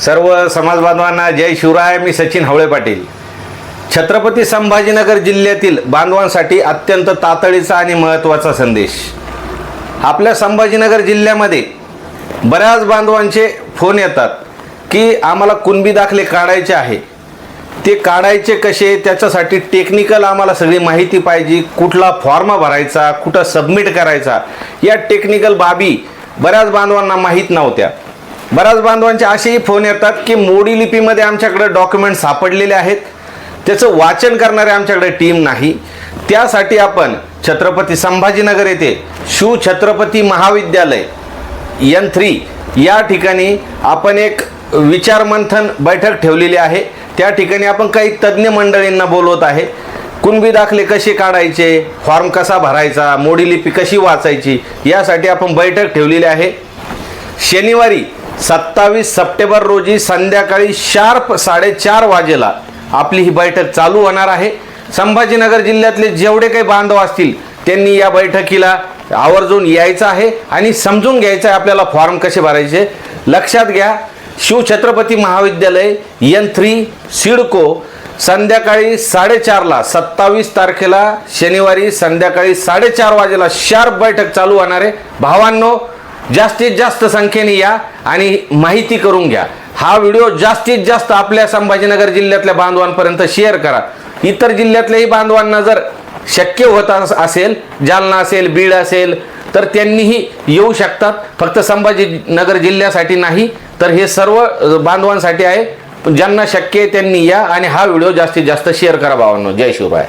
सर्व समाज बांधवांना जय शिवराय मी सचिन हवळे पाटील. छत्रपती संभाजीनगर जिल्ह्यातील बांधवांसाठी अत्यंत तातडीचा आणि महत्त्वाचा संदेश. आपल्या संभाजीनगर जिल्ह्यामध्ये बऱ्याच बांधवांचे फोन येतात की आम्हाला कुणबी दाखले काढायचे आहे. ते काढायचे कसे? त्याच्यासाठी टेक्निकल आम्हाला सगळी माहिती पाहिजे. कुठला फॉर्म भरायचा? कुठं सबमिट करायचा? या टेक्निकल बाबी बऱ्याच बांधवांना माहीत नव्हत्या. बऱ्याच बांधवांचे असेही फोन येतात की मोडी लिपीमध्ये आमच्याकडे डॉक्युमेंट सापडलेले आहेत. त्याचं वाचन करणारे आमच्याकडे टीम नाही. त्यासाठी आपण छत्रपती संभाजीनगर येथे शिवछत्रपती महाविद्यालय एन थ्री या ठिकाणी आपण एक विचारमंथन बैठक ठेवलेली आहे. त्या ठिकाणी आपण काही तज्ज्ञ मंडळींना बोलवत आहे. कुणबी दाखले कसे काढायचे फॉर्म कसा भरायचा मोडी लिपी कशी वाचायची यासाठी आपण बैठक ठेवलेली आहे. शनिवारी सत्तावीस सप्टेंबर रोजी संध्याकाळी शार्प साडेचार वाजेला आपली ही बैठक चालू होणार आहे. संभाजीनगर जिल्ह्यातले जेवढे काही बांधव असतील त्यांनी या बैठकीला आवर्जून यायचं आहे आणि समजून घ्यायचं आहे आपल्याला फॉर्म कसे भरायचे. लक्षात घ्या शिवछत्रपती महाविद्यालय एन थ्री सिडको संध्याकाळी साडेचारला सत्तावीस तारखेला शनिवारी संध्याकाळी साडेचार वाजेला शार्प बैठक चालू होणार आहे. भावांनो जास्तीत जास्त संख्येने या आणि माहिती करून घ्या. हा व्हिडिओ जास्तीत जास्त आपल्या संभाजीनगर जिल्ह्यातल्या बांधवांपर्यंत शेअर करा. इतर जिल्ह्यातल्याही बांधवांना जर शक्य होत असेल जालना असेल बीड असेल तर त्यांनीही येऊ शकतात. फक्त संभाजीनगर जिल्ह्यासाठी नाही तर हे सर्व बांधवांसाठी आहे. ज्यांना शक्य आहे त्यांनी या आणि हा व्हिडिओ जास्तीत जास्त शेअर करा भावांनो. जय शिवराय.